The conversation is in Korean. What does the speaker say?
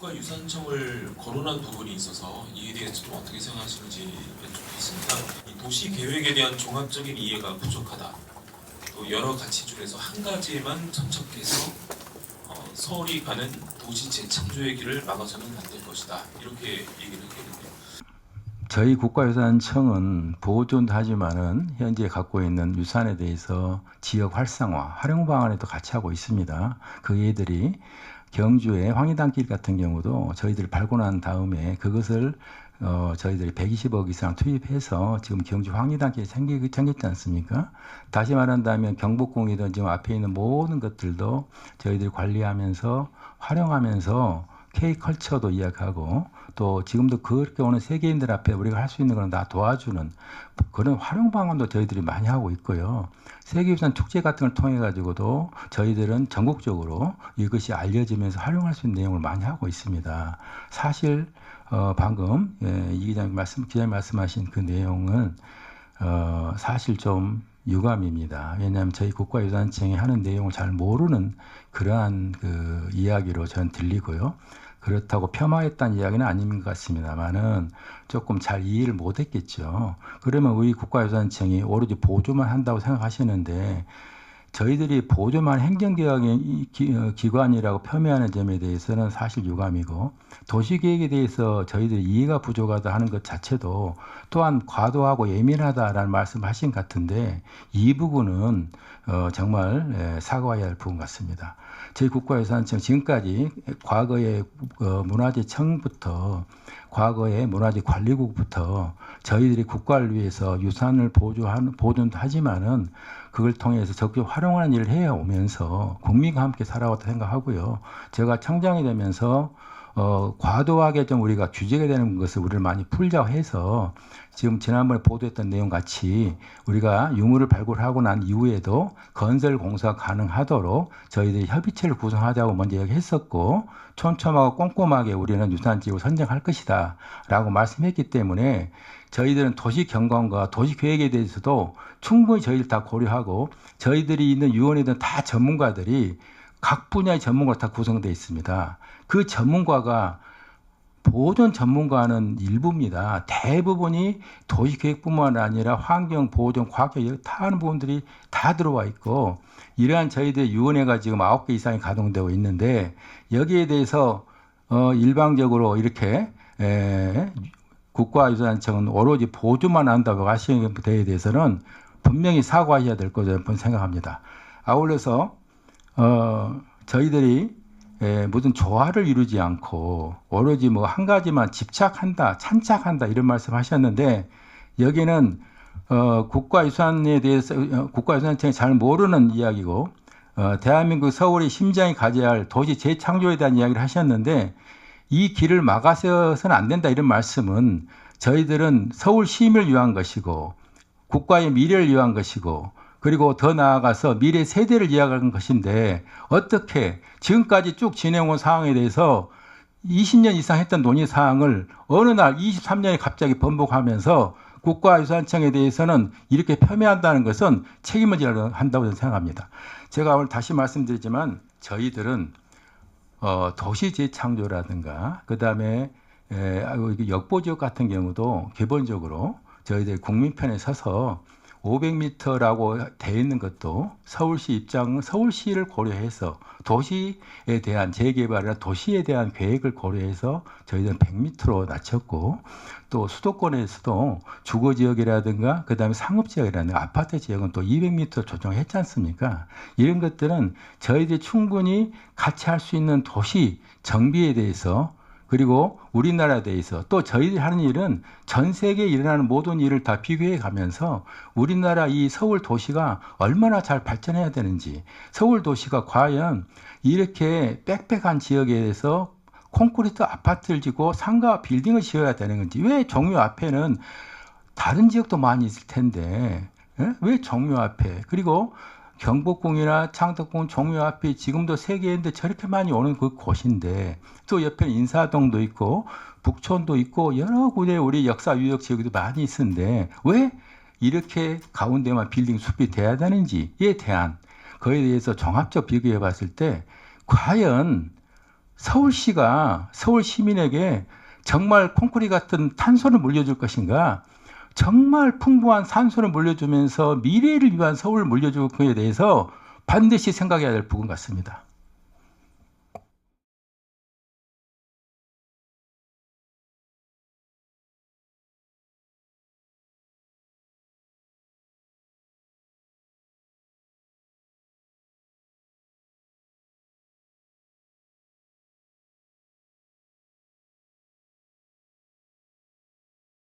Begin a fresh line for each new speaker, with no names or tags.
국가유산청을 거론한 부분이 있어서 이에 대해서 좀 어떻게 생각하시는지 여쭙겠습니다. 이 도시 계획에 대한 종합적인 이해가 부족하다. 또 여러 가치 중에서 한 가지에만 천착해서 어, 서울이 가는 도시 재창조의 길을 막아서는 안 될 것이다. 이렇게 얘기를 했거든요.
저희 국가유산청은 보존도 하지만은 현재 갖고 있는 유산에 대해서 지역 활성화, 활용 방안에도 같이 하고 있습니다. 그 얘들이 경주의 황희단길 같은 경우도 저희들이 발굴한 다음에 그것을 어, 저희들이 120억 이상 투입해서 지금 경주 황리단길이 생기, 생겼지 않습니까? 다시 말한다면 경복궁이든 지금 앞에 있는 모든 것들도 저희들이 관리하면서 활용하면서 K컬처도 이야기하고 또 지금도 그렇게 오는 세계인들 앞에 우리가 할 수 있는 건다 도와주는 그런 활용 방안도 저희들이 많이 하고 있고요. 세계유산 축제 같은 걸 통해 가지고도 저희들은 전국적으로 이것이 알려지면서 활용할 수 있는 내용을 많이 하고 있습니다. 사실 어, 방금 예, 이 기자님 말씀 기자님 말씀하신 그 내용은 어, 사실 좀 유감입니다. 왜냐하면 저희 국가유산청이 하는 내용을 잘 모르는 그러한 그 이야기로 저는 들리고요. 그렇다고 폄하했다는 이야기는 아닌 것 같습니다만은 조금 잘 이해를 못했겠죠. 그러면 우리 국가유산청이 오로지 보조만 한다고 생각하시는데 저희들이 보조만 행정개혁의 기- 어, 기관이라고 폄훼하는 점에 대해서는 사실 유감이고 도시계획에 대해서 저희들이 이해가 부족하다 하는 것 자체도 또한 과도하고 예민하다라는 말씀하신 것 같은데 이 부분은 어, 정말 예, 사과해야 할 부분 같습니다. 저희 국가유산청 지금까지 과거의 어, 문화재청부터 과거의 문화재관리국부터 저희들이 국가를 위해서 유산을 보조하는 보존도 하지만은 그걸 통해서 적극 활용하는 일을 해 오면서 국민과 함께 살아왔다 생각하고요. 제가 청장이 되면서 어, 과도하게 좀 우리가 규제가 되는 것을 우리를 많이 풀자고 해서 지금 지난번에 보도했던 내용 같이 우리가 유물을 발굴하고 난 이후에도 건설 공사가 가능하도록 저희들이 협의체를 구성하자고 먼저 얘기했었고 촘촘하고 꼼꼼하게 우리는 유산지역을 선정할 것이다 라고 말씀했기 때문에 저희들은 도시 경관과 도시 계획에 대해서도 충분히 저희들 다 고려하고 저희들이 있는 유원이든 다 전문가들이 각 분야의 전문가로 다 구성되어 있습니다. 그 전문가가 보존 전문가는 일부입니다. 대부분이 도시계획뿐만 아니라 환경, 보존, 과학계획 다 하는 부분들이 다 들어와 있고 이러한 저희들 유원회가 지금 아홉 개 이상이 가동되고 있는데 여기에 대해서 어, 일방적으로 이렇게 에, 국가유산청은 오로지 보조만 한다고 하시는 데에 대해서는 분명히 사과해야 될 거라고 생각합니다. 아울러서 어, 저희들이 에, 무슨 조화를 이루지 않고 오로지 뭐 한 가지만 집착한다, 찬착한다 이런 말씀하셨는데 여기는 어, 국가유산에 대해서 어, 국가유산청이 잘 모르는 이야기고 어, 대한민국 서울이 심장이 가져야 할 도시 재창조에 대한 이야기를 하셨는데 이 길을 막아서는 안 된다 이런 말씀은 저희들은 서울 시민을 위한 것이고 국가의 미래를 위한 것이고 그리고 더 나아가서 미래 세대를 이야기하는 것인데 어떻게 지금까지 쭉 진행온 상황에 대해서 20년 이상 했던 논의 사항을 어느 날 23년에 갑자기 번복하면서 국가유산청에 대해서는 이렇게 폄훼한다는 것은 책임을 져야 한다고 저는 생각합니다. 제가 오늘 다시 말씀드리지만 저희들은 어, 도시 재창조라든가 그 다음에 에, 아이고, 이게 역보 지역 같은 경우도 기본적으로 저희들 국민 편에 서서 500m라고 돼 있는 것도 서울시 입장, 서울시를 고려해서 도시에 대한 재개발이나 도시에 대한 계획을 고려해서 저희들은 100m로 낮췄고 또 수도권에서도 주거 지역이라든가 그다음에 상업 지역이라든가 아파트 지역은 또 200m 조정했지 않습니까? 이런 것들은 저희들이 충분히 같이 할 수 있는 도시 정비에 대해서 그리고 우리나라에 대해서 또 저희들이 하는 일은 전 세계에 일어나는 모든 일을 다 비교해 가면서 우리나라 이 서울 도시가 얼마나 잘 발전해야 되는지 서울 도시가 과연 이렇게 빽빽한 지역에 대해서 콘크리트 아파트를 짓고 상가 빌딩을 지어야 되는 건지 왜 종묘 앞에는 다른 지역도 많이 있을 텐데 예? 왜 종묘 앞에 그리고 경복궁이나 창덕궁 종묘 앞에 지금도 세계인들 저렇게 많이 오는 그 곳인데 또 옆에 인사동도 있고 북촌도 있고 여러 군데 우리 역사 유적 지역도 많이 있는데 왜 이렇게 가운데만 빌딩 숲이 돼야 되는지에 대한 거에 대해서 종합적 비교해 봤을 때 과연 서울시가 서울 시민에게 정말 콘크리트 같은 탄소를 물려줄 것인가? 정말 풍부한 산소를 물려주면서 미래를 위한 서울을 물려줄 것에 대해서 반드시 생각해야 될 부분 같습니다.